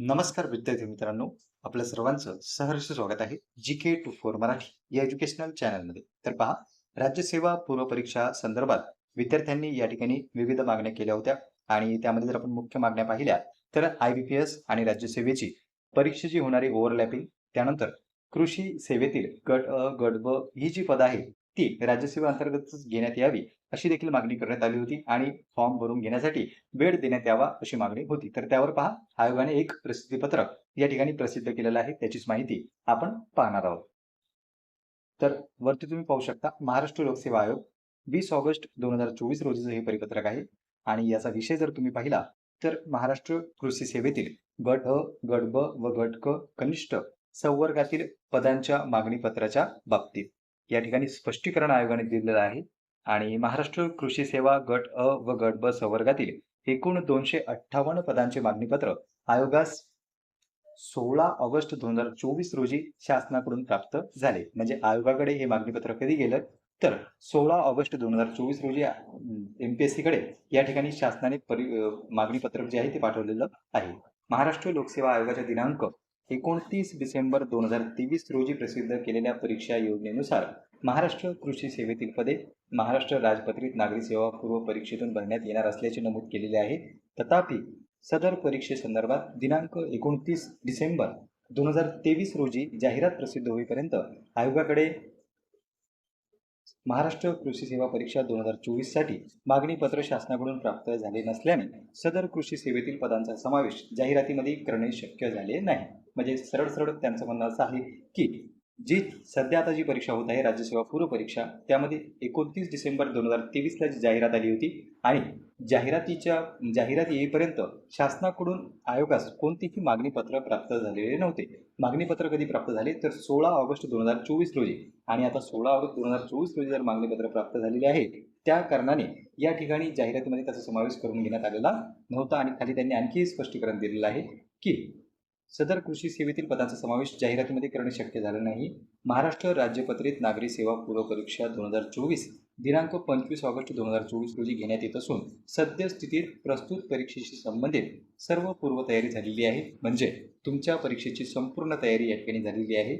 नमस्कार विद्यार्थी मित्रांनो. आपल्या सर्वांचं सहर्ष स्वागत आहे G K two four Marathi या एज्युकेशनल चॅनलमध्ये तर पहा राज्यसेवा पूर्वपरीक्षा संदर्भात विद्यार्थ्यांनी या ठिकाणी विविध मागण्या केल्या होत्या. आणि त्यामध्ये जर आपण मुख्य मागण्या पाहिल्या तर आय बी पी एस आणि राज्यसेवेची परीक्षेची होणारी ओव्हरलॅपिंग त्यानंतर कृषी सेवेतील गट अ गट ब ही जी पदं आहे ती राज्यसेवा अंतर्गतच घेण्यात यावी अशी देखील मागणी करण्यात आली होती आणि फॉर्म भरून घेण्यासाठी वेळ देण्यात यावा अशी मागणी होती. तर त्यावर पहा आयोगाने एक प्रसिद्धीपत्रक या ठिकाणी प्रसिद्ध केलेलं आहे त्याचीच माहिती आपण पाहणार आहोत. तर वरती तुम्ही पाहू शकता महाराष्ट्र लोकसेवा आयोग वीस ऑगस्ट दोन हजार चोवीस रोजीचं हे परिपत्रक आहे आणि याचा विषय जर तुम्ही पाहिला तर महाराष्ट्र कृषी सेवेतील गट अ गट ब व गट क कनिष्ठ संवर्गातील पदांच्या मागणी पत्राच्या बाबतीत. या ठिकाणी स्पष्टीकरण आयोगाने दिलेलं आहे. आणि महाराष्ट्र कृषी सेवा गट अ व गट ब संवर्गातील एकूण दोनशे अठ्ठावन्न पदांचे मागणीपत्र आयोगास सोळा ऑगस्ट दोन हजार चोवीस रोजी शासनाकडून प्राप्त झाले. म्हणजे आयोगाकडे हे मागणीपत्र कधी गेलं? तर सोळा ऑगस्ट दोन हजार चोवीस रोजी एम पी एस या ठिकाणी शासनाने परि मागणीपत्रक जे आहे ते पाठवलेलं आहे. महाराष्ट्र लोकसेवा आयोगाच्या दिनांक एकोणतीस डिसेंबर दोन हजार तेवीस रोजी प्रसिद्ध केलेल्या परीक्षा योजनेनुसार महाराष्ट्र कृषी सेवेतील पदे महाराष्ट्र राजपत्रित नागरी सेवा पूर्व परीक्षेतून भरण्यात येणार असल्याचे नमूद केलेले आहे. तथापि सदर परीक्षेसंदर्भात दिनांक एकोणतीस डिसेंबर दोन हजार तेवीस रोजी जाहिरात प्रसिद्ध होईपर्यंत आयोगाकडे महाराष्ट्र कृषी सेवा परीक्षा दोन हजार चोवीससाठी मागणी पत्र शासनाकडून प्राप्त झाले नसल्याने सदर कृषी सेवेतील पदांचा समावेश जाहिरातीमध्ये करणे शक्य झाले नाही. म्हणजे सरळ सरळ त्यांचं म्हणणं असं आहे की जी सध्या आता जी परीक्षा होत आहे राज्यसेवा पूर्व परीक्षा त्यामध्ये एकोणतीस डिसेंबर दोन हजार तेवीसला जी जाहिरात आली होती आणि जाहिरातीच्या जाहिरात येईपर्यंत शासनाकडून आयोगास कोणतीही मागणीपत्र प्राप्त झालेले नव्हते. मागणीपत्र कधी प्राप्त झाले? तर सोळा ऑगस्ट दोन हजार चोवीस रोजी. आणि आता सोळा ऑगस्ट दोन हजार चोवीस रोजी जर मागणीपत्र प्राप्त झालेले आहे त्या कारणाने या ठिकाणी जाहिरातीमध्ये त्याचा समावेश करून घेण्यात आलेला नव्हता आणि खाली त्यांनी आणखी स्पष्टीकरण दिलेलं आहे की सदर कृषी सेवेतील पदांचा समावेश जाहिरातीमध्ये करणे शक्य झालं नाही. महाराष्ट्र राज्यपत्रित नागरी सेवा पूर्व परीक्षा दोन हजार चोवीस दिनांक पंचवीस ऑगस्ट दोन हजार चोवीस रोजी घेण्यात येत असून सद्यस्थितीत प्रस्तुत परीक्षेशी संबंधित सर्व पूर्वतयारी झालेली आहे म्हणजे तुमच्या परीक्षेची संपूर्ण तयारी या ठिकाणी झालेली आहे.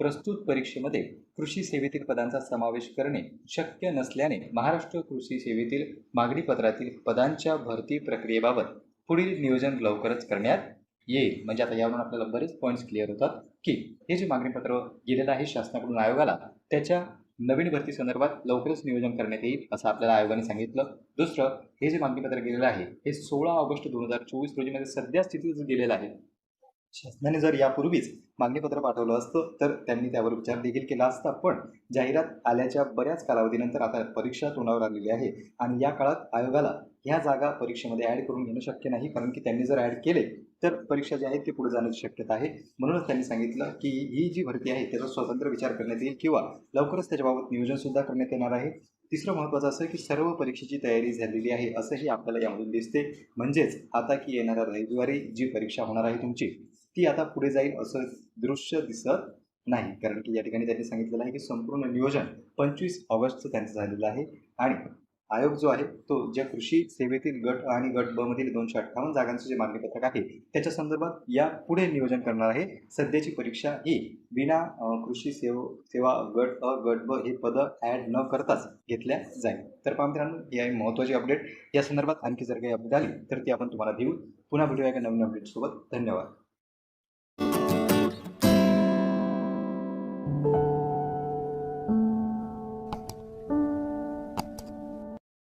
प्रस्तुत परीक्षेमध्ये कृषी सेवेतील पदांचा समावेश करणे शक्य नसल्याने महाराष्ट्र कृषी सेवेतील मागणी पत्रातील पदांच्या भरती प्रक्रियेबाबत पुढील नियोजन लवकरच करण्यात येईल. म्हणजे आता यावरून आपल्याला बरेच पॉईंट्स क्लिअर होतात की हे जे मागणीपत्र गेलेलं आहे शासनाकडून आयोगाला त्याच्या नवीन भरती संदर्भात लवकरच नियोजन करण्यात येईल असं आपल्याला आयोगाने सांगितलं. दुसरं हे जे मागणीपत्र गेलेलं आहे हे सोळा ऑगस्ट दोन हजार चोवीस रोजीमध्ये म्हणजे सध्या स्थितीत गेलेलं आहे. शासनाने जर यापूर्वीच मागणीपत्र पाठवलं असतं तर त्यांनी त्यावर विचार देखील केला असता. पण जाहिरात आल्याच्या बऱ्याच कालावधीनंतर आता परीक्षा तोंडावर आलेली आहे आणि या काळात आयोगाला ह्या जागा परीक्षेमध्ये ॲड करून घेणं शक्य नाही कारण की त्यांनी जर ॲड केले तर परीक्षा जी आहे ती पुढे जाण्याची शक्यता आहे. म्हणूनच त्यांनी सांगितलं की ही जी भरती आहे त्याचा स्वतंत्र विचार करण्यात येईल किंवा लवकरच त्याच्याबाबत नियोजनसुद्धा करण्यात येणार आहे. तिसरं महत्त्वाचं असं की सर्व परीक्षेची तयारी झालेली आहे असंही आपल्याला यामधून दिसते. म्हणजेच आता की येणाऱ्या रविवारी जी परीक्षा होणार आहे तुमची ती आता पुढे जाईल असं दृश्य दिसत नाही. कारण की या ठिकाणी त्यांनी सांगितलेलं आहे की संपूर्ण नियोजन पंचवीस ऑगस्टचं त्यांचं झालेलं आहे आणि आयोग जो आहे तो ज्या कृषी सेवेतील गट आणि गट ब मधील दोनशे अठ्ठावन्न जागांचं जे मागणीपत्रक आहे त्याच्या संदर्भात या पुढे नियोजन करणार आहे. सध्याची परीक्षा ही विना कृषी सेव सेवा गट अ गट ब हे पदं ॲड न करताच घेतल्या जाईल. तर पहा मित्रांनो ही आहे महत्त्वाची अपडेट या संदर्भात आणखी जर काही अपडेट आली तर ती आपण तुम्हाला देऊ पुन्हा भेटूया एका नवीन अपडेटसोबत धन्यवाद.